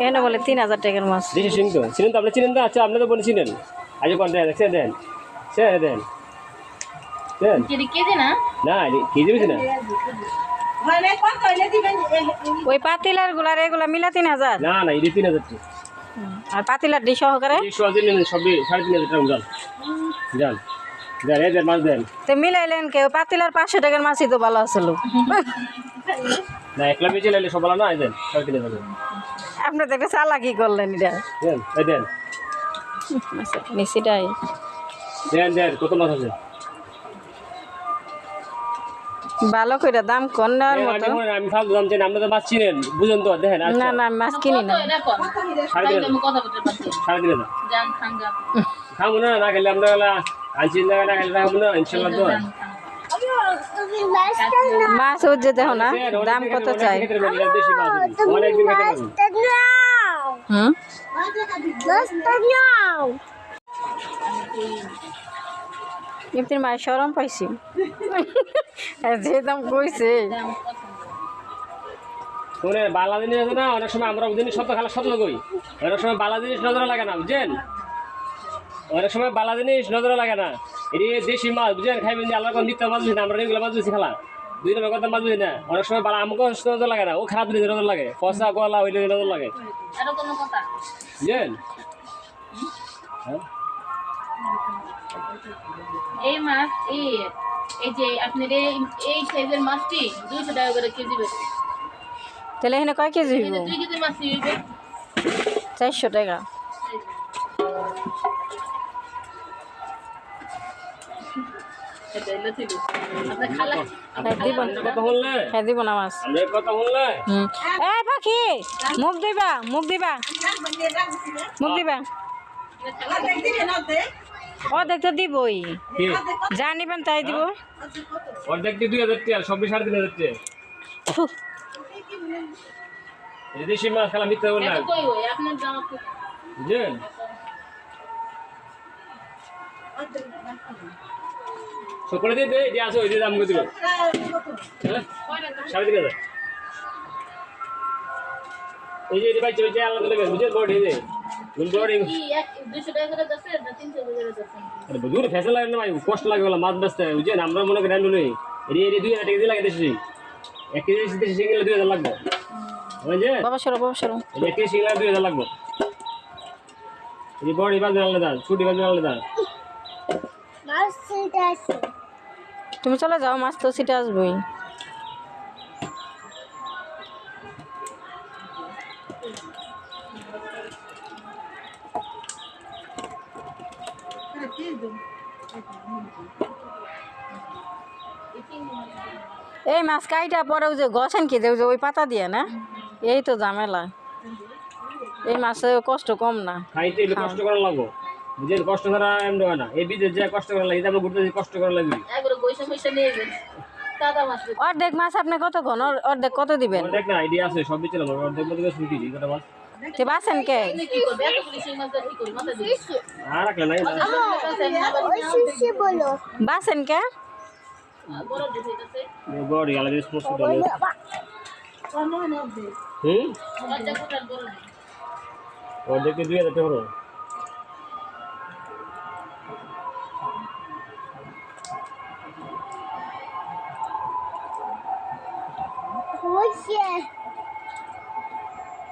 এখানে বলে তিন হাজার টাকার মাছ। দেশি শিং তো চিনেন তো আপনি চিনেন তো আচ্ছা আপনি তো বলে চিনেন। আজ কোন দেন সে দেন। সে দেন। দেন। কেজি কেজি না? না কেজি বেশি না। ওই পাতিলারগুলার এগুলা মিলা তিন হাজার। না না এটি তিন হাজার আর পাতিলার ডি সহকারে? সবই সাড়ে তিন হাজার টাকা যান। যান। দেন মাছ দেন। তো মিলাইলেন কেউ পাতিলার পাঁচশো টাকার মাছই তো ভালো আছিল না একলা বেঁচে লাইলে সব ভালো না? দেন তিন হাজার আপনি তো একটা চালাকি করলেন এটা। দেন এই দেন। নিশ্চিটাই দেন দেন কত মাছ আছে? ভালো করে দাম কম নেওয়ার দেন, মতো। আমি ফালতু দাম চাই না, মাছ চিনেন বুঝেন তো দেখেন না আচ্ছা। না আমি মাছ কিনি না। সাড়ে তিন সাড়ে তিন খাব না না খেলে মাছ দেখো না দাম কত চাই? হুম? এমনি মায়ের সরম পাইছি। যে দাম কইছে। বালা জিনিস আছে না অনেক সময় আমরা জিনিস সত্য খেলা সত্য কই অনেক সময় বালা জিনিস নজরে লাগে না বুঝছেন? অনেক সময় বালা জিনিস নজরে লাগে না। এটি দেশি মাছ বুঝছেন খাইবেন যে আল্লাহ নিত্য মাছ বুঝি না আমরা এগুলো মাছ বুঝি খেলা দুই নম্বর কথা মাছ বুঝি না। অনেক সময় বালা আমাকেও নজর লাগে না ও খারাপ জিনিস নজর লাগে। পচা গলা হইলে নজর লাগে। এটা কোনো কথা? বুঝছেন হ্যাঁ। এই মাছ এই এই যে আপনার এই এই সাইজের মাছটি দুইশো টাকা করে কেজি বেশি তাহলে এখানে কয় কেজি দুই কেজি মাছ চারশো টাকা। পাখি মুখ দিবা মুখ দিবা মুখ দিবা দেখতে দিবই যা তাই দিব অর্ধেক দিয়ে দুই হাজার টাকা বুঝলেন সকলে দিয়ে দে যে আছে ওই দিয়ে দাম করে দিল হ্যাঁ? সাড়ে তিন হাজার। এই যে এটি বাইছে ওই যে আলাদা লেগে বুঝলেন বড় এই যে না দূরে ফেসে লাগে ভাই কষ্ট লাগে বলে মাছ বেচতে বুঝছেন আমরা মনে করি রান্ডু নেই। এটি এটি দুই হাজার টাকা দিয়ে লাগে দেশি এক কেজি দেশি সিঙ্গেল দুই হাজার লাগবে। বুঝছেন বাবা সরো বাবা সরো। এক কেজি সিঙ্গেল দুই হাজার লাগবে। বড় আলাদা ছুটি বাজবে আলাদা। তুমি চলে যাও, মাছ তো সিটে আসবই। এই মাছ কাইটা পরেও যে গছেন কি যে, ওই পাতা দিয়ে না? এই তো ঝামেলা। এই মাছে কষ্ট কম না। কষ্ট করা বুঝলেন কষ্ট করা এমনি হয় না। এই বিদেশ যে কষ্ট করা লাগে আমরা ঘুরতে কষ্ট করা লাগবে। একবারে পয়সা পয়সা নিয়ে গেছে। দাদা মাছ বেচে। অর্ধেক মাছ আপনি কত ঘন অর্ধেক কত দিবেন? অর্ধেক না আইডিয়া আছে সব বিচলাম অর্ধেক মধ্যে ছুটি দিই কটা মাছ তে বাসেন কে? কি করবে এত পুলিশ এই মাছটা কি করবে মাথা আর রাখলে নাই বাসেন কে? বড় গেছে বড় হুম? অর্ধেক দুই হাজার টাকা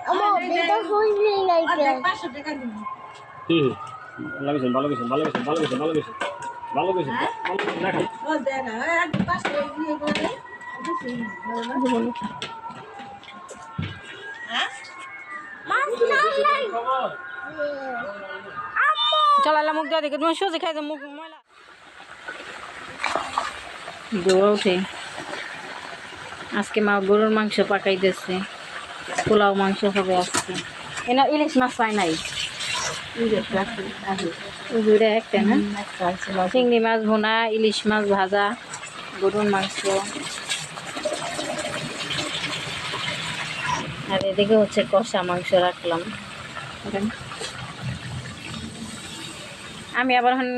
হলো হুম হুম। ভালো গেছেন ভালো গেছেন ভালো গেছেন ভালো গেছেন ভালো গেছেন ভালো গেছেন ভালো গেছেন দেখান খবর চলালে মুখ দিয়ে দেখে তুমি সুজি খাই মুখ ময়লা। দোয়া উঠে আজকে মা গরুর মাংস পাকাই দিচ্ছে পোলাও মাংস হবে আজকে। এনা ইলিশ মাছ পাই নাই। দুইটা একটা না। চিংড়ি মাছ ভুনা ইলিশ মাছ ভাজা গরুর মাংস। আর এদিকে হচ্ছে কষা মাংস রাখলাম। আমি আবার এখন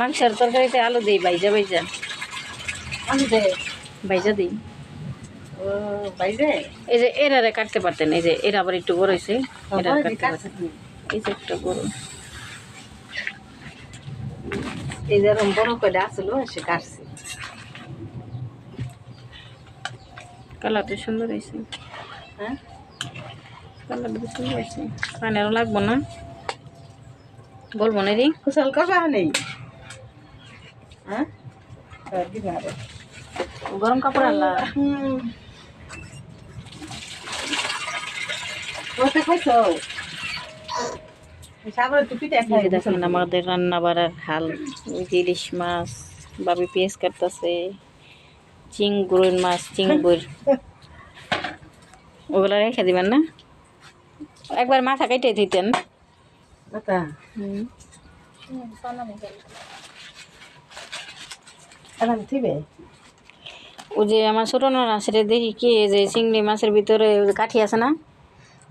মাংসের তরকারিতে আলু দিই বাইজা বাইজা আলু দেয় বাইজা দিই। এই যে এরারে কাটতে পারতেন এই যে এরা আবার একটু বড় হয়েছে এরা কাটতে পারতেন। এই যে একটা বড়। এই যেরকম বড় করে আসলো সে কাটছে। কালারটা সুন্দর হয়েছে। হ্যাঁ? কালারটা সুন্দর হয়েছে। পানি আরও লাগবো না। বলব না রে। কুশল কষা নেই। হ্যাঁ। গরম কাপড় আনলা হুম। ওটা খাইছো সাগর একটু পিঠে এই যে দেখেন আমাদের রান্না হাল ইলিশ মাছ বাবি পেঁয়াজ কাটতেছে চিংড়ির মাছ চিংড়ির ওগুলো রেখে দিবেন না একবার মাথা কেটে দিতেন ও যে আমার ছোটো না সেটা দেখি কি যে চিংড়ি মাছের ভিতরে কাঠি আছে না?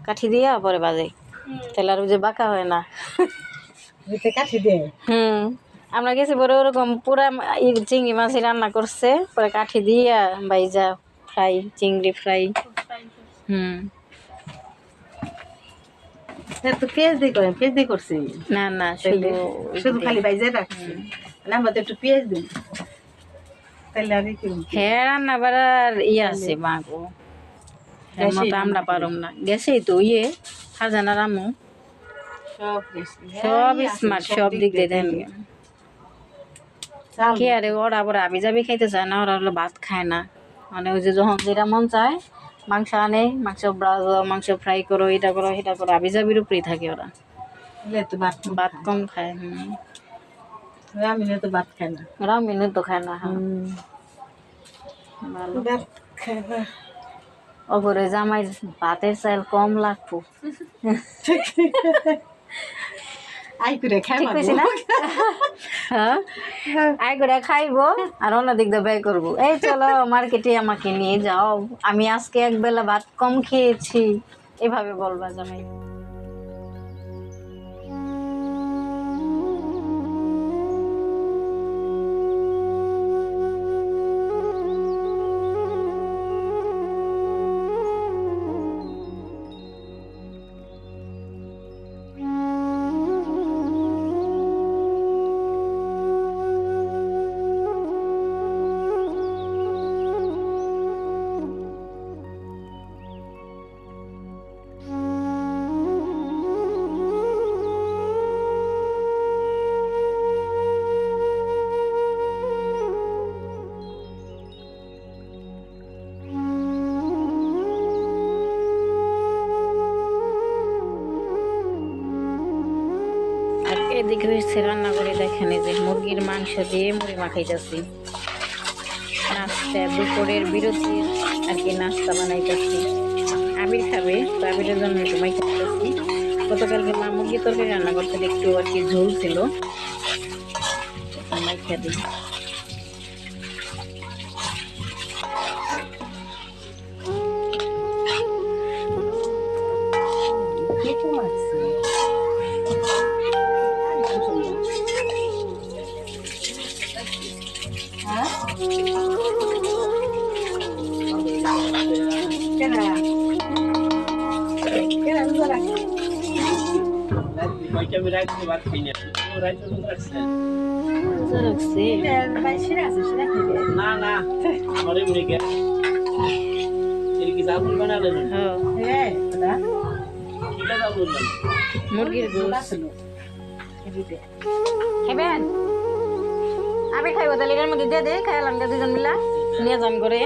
কাঠি দিয়া পরে বাজে তাহলে আর ওই যে বাঁকা হয় না। কাঠি দে হুম। আমরা গেছি পরে ওরকম পুরা চিংড়ি মাছই রান্না করছে। পরে কাঠি দিয়া বাইজা ফ্রাই চিংড়ি ফ্রাই। হুম। হ্যাঁ তো পেঁয়াজ দিয়ে পেঁয়াজ দিয়ে করছি। না না শুধু শুধু খালি বাইজে রাখছি। না আমরা তো একটু পেঁয়াজ দিই তাহলে আর কি হ্যাঁ রান্না বাড়ার ইয়ে আছে মাগো। মতো আমরা পারুম না। গেছেই তো ইয়ে হাজানা রামু সব স্মার্ট সব দিক দিয়ে দেন। কি আরে ওরা আবার আবি যাবি খাইতে চায় না ওরা হলো ভাত খায় না। মানে ওই যে যখন যেটা মন চায় মাংস আনে মাংস ব্রাজ মাংস ফ্রাই করো এটা করো এটা করো আবি যাবির উপরেই থাকে ওরা। ভাত ভাত কম খায় হুম। আমি তো ভাত খাই না। ওরাও মেনু তো খায় না হ্যাঁ। ভালো। ভাত খাই না। ওপরে জামাই ভাতের চাল কম লাগবো। আই করে না? হ্যাঁ? আই করে খাইব আর দিয়ে ব্যয় করব। এই চলো মার্কেটে আমাকে নিয়ে যাও। আমি আজকে এক বেলা ভাত কম খেয়েছি। এভাবে বলবা জামাই। এদিকে হচ্ছে রান্না করে দেখেন যে মুরগির মাংস দিয়ে মুড়ি মাখাইতেছি। নাস্তা, দুপুরের বিরতি, আর কি নাস্তা বানাইতেছি। আবির খাবে, তো আবিরের জন্য একটু মাইখাইতেছি। গতকালকে মা মুরগির তরকারি রান্না করতে একটু আর কি ঝোল ছিল। মাইখা দিই। আমি ভাত খাই না ও রাইতে ভাত রাখছে রাখছি না না আমার এমনি গে এর কি জামুন বানালে না হ্যাঁ। এটা জামুন না মুরগির এদিকে খাইবেন আমি খাইবো তাহলে মধ্যে দিয়ে দে খাইলাম দুজন মিলা নিয়ে যান করে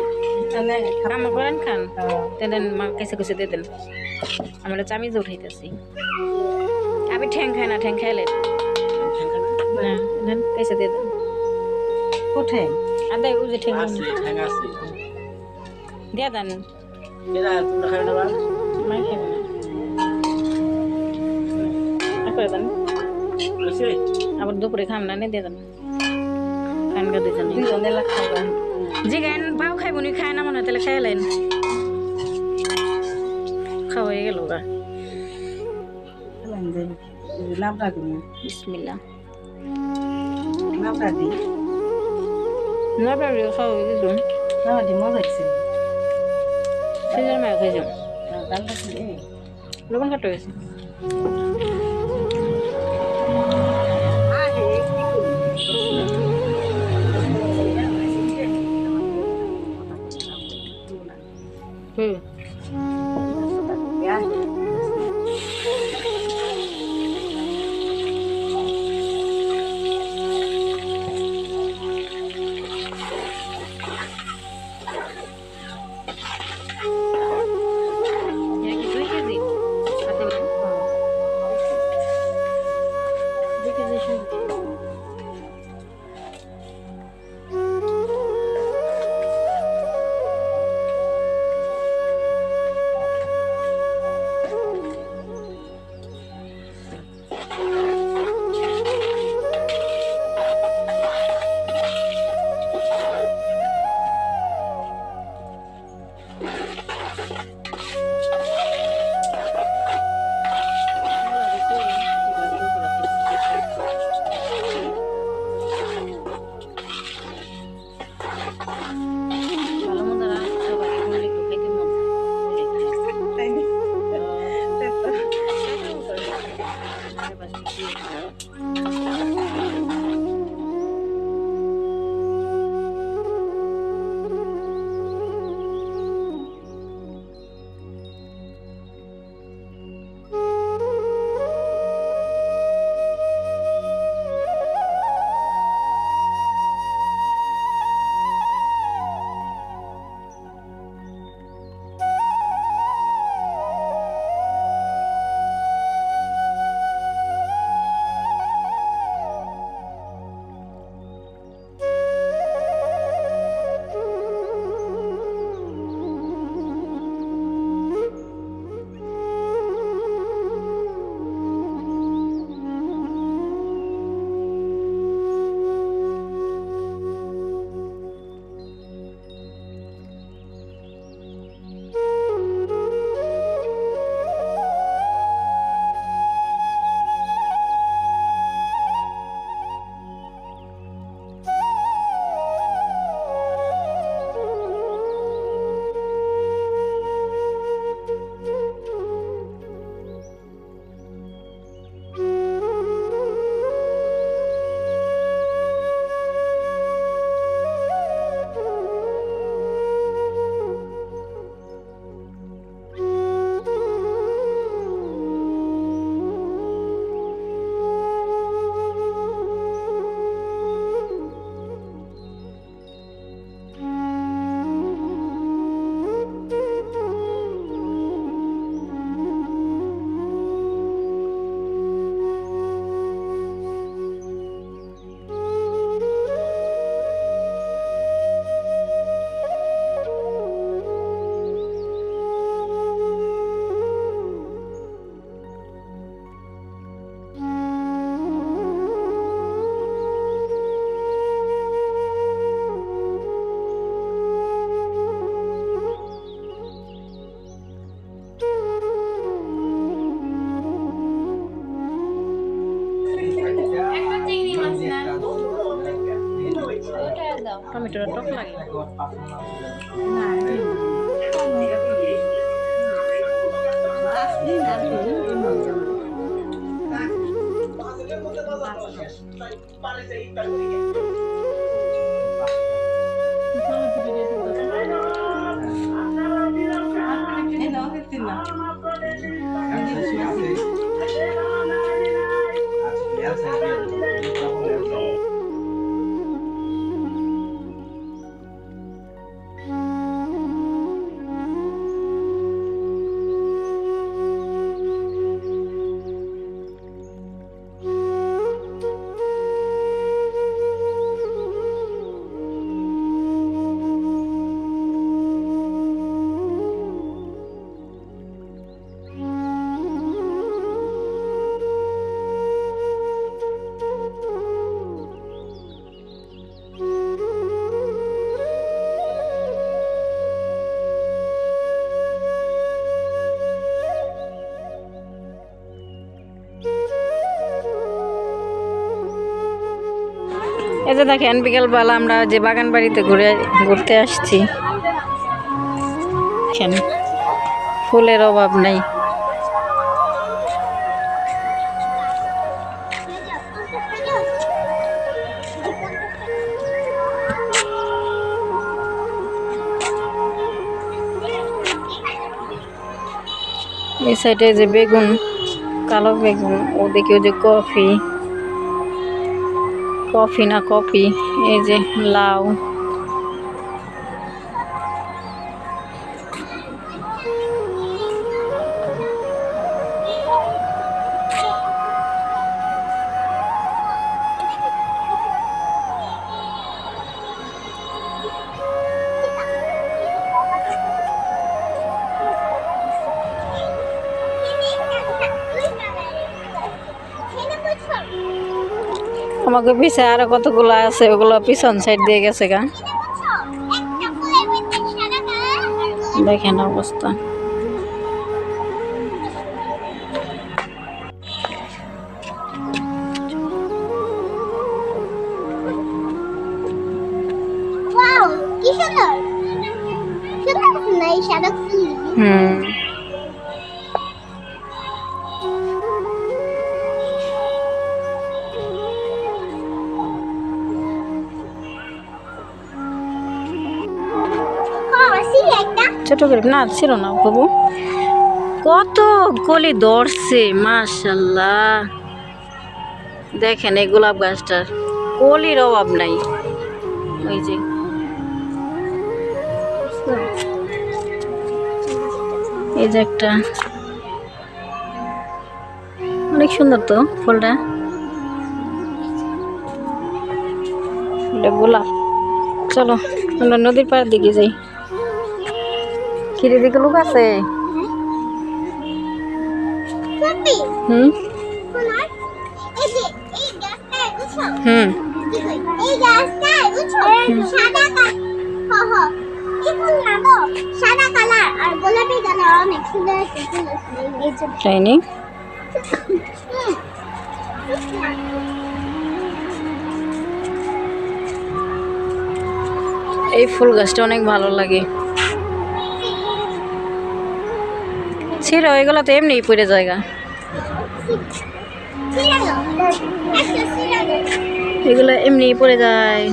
কাম করেন খান দেন মা কেসে কেসে দিয়ে দেন। আমরা চামিজ উঠাইতেছি। আমি ঠ্যাং খাই না ঠ্যাং খাইলে না দেন কেসে দিয়ে দেন। কোথায়? আর দেয় উজে ঠ্যাং আছে ঠ্যাং আছে। দিয়ে দেন। এরা তোমরা খাবে না বা? মাই খাইবে না। করে দেন। আবার দুপুরে খাম না দিয়ে দেন। খান গা দুজন দুজনে লাখ জি গাইন পাও খাইব নি খায় না মনে তাহলে খাইলেন খাওয়াই গেল গা। যে লাভটা তুমি বিসমিল্লা লাভটা দি না পারি খাওয়াই দিলাম লাভটা মজা হয়েছে সিজার মায়া খাইছো ডালটা কি এই? লবণ কাটা হয়েছে টমেটোটা টক লাগে। না, এই যে দেখেন, বিকালবেলা আমরা যে বাগান বাড়িতে ঘুরে, ঘুরতে আসছি। ফুলের অভাব নেই। এই সাইডে যে বেগুন, কালো বেগুন, ওদিকে যে কফি। কফি না কফি? এই যে লাউ। আমাকে পিছে আরও কতগুলো আছে ওগুলো পিছন সাইড দিয়ে গেছে গা। দেখেন অবস্থা। হুম। ছোট না, ছিল না বাবু। কত কলি ধরছে মাশাল্লাহ। দেখেন এই গোলাপ গাছটার কলির অভাব নাই। ওই যে। এই যে একটা। অনেক সুন্দর তো ফুলটা গোলাপ। চলো, আমরা নদীর পাড়ের দিকে যাই। কিরে দিকে লোক আছে? হুম? হুম। এই ফুল গাছটা অনেক ভালো কালার ছিল এগুলো তো এমনি পড়ে জায়গা। এগুলো এমনিই পড়ে যায়।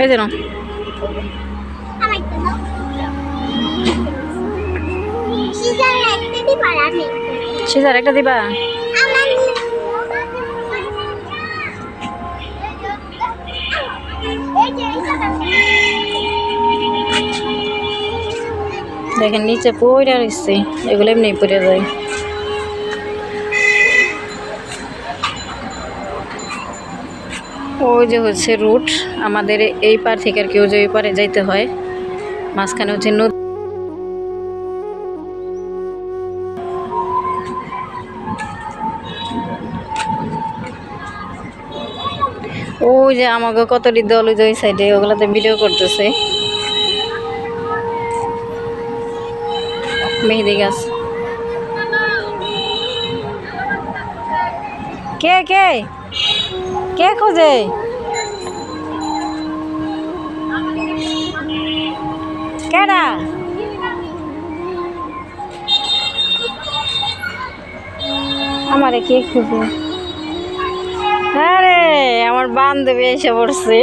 এই যেন সিজার একটা দিবা? দেখেন, নিচে পড়ে রয়েছে এগুলো এমনি পড়ে যায়। ওই যে হচ্ছে রুট। আমাদের এই পার থেকে আর কেউ যে ওই পারে যাইতে হয়। মাঝখানে হচ্ছে নদী। ওই যে আমাকে কতটি দল ওই সাইডে ওগুলাতে ভিডিও করতেছে। মেহেদি গাছ কে কে? কে খোঁজে? কেডা? আমারে কে খুঁজে? আরে, আমার বান্ধবী এসে পড়ছে।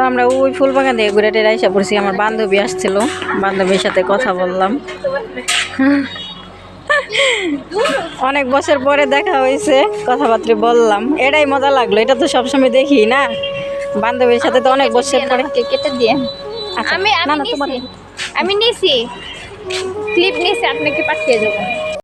তো আমরা ওই ফুল বাগান দিয়ে ঘুরে টেরে এসে পড়ছি আমার বান্ধবী আসছিল বান্ধবীর সাথে কথা বললাম। অনেক বছর পরে দেখা হয়েছে কথাবার্তা বললাম। এটাই মজা লাগল এটা তো সবসময় দেখি না? বান্ধবীর সাথে তো অনেক বছর পরে। কেটে দিয়ে। আচ্ছা, আমি আমি নিছি। আমি নিছি। ক্লিপ নিছি আপনাকে পাঠিয়ে দেবো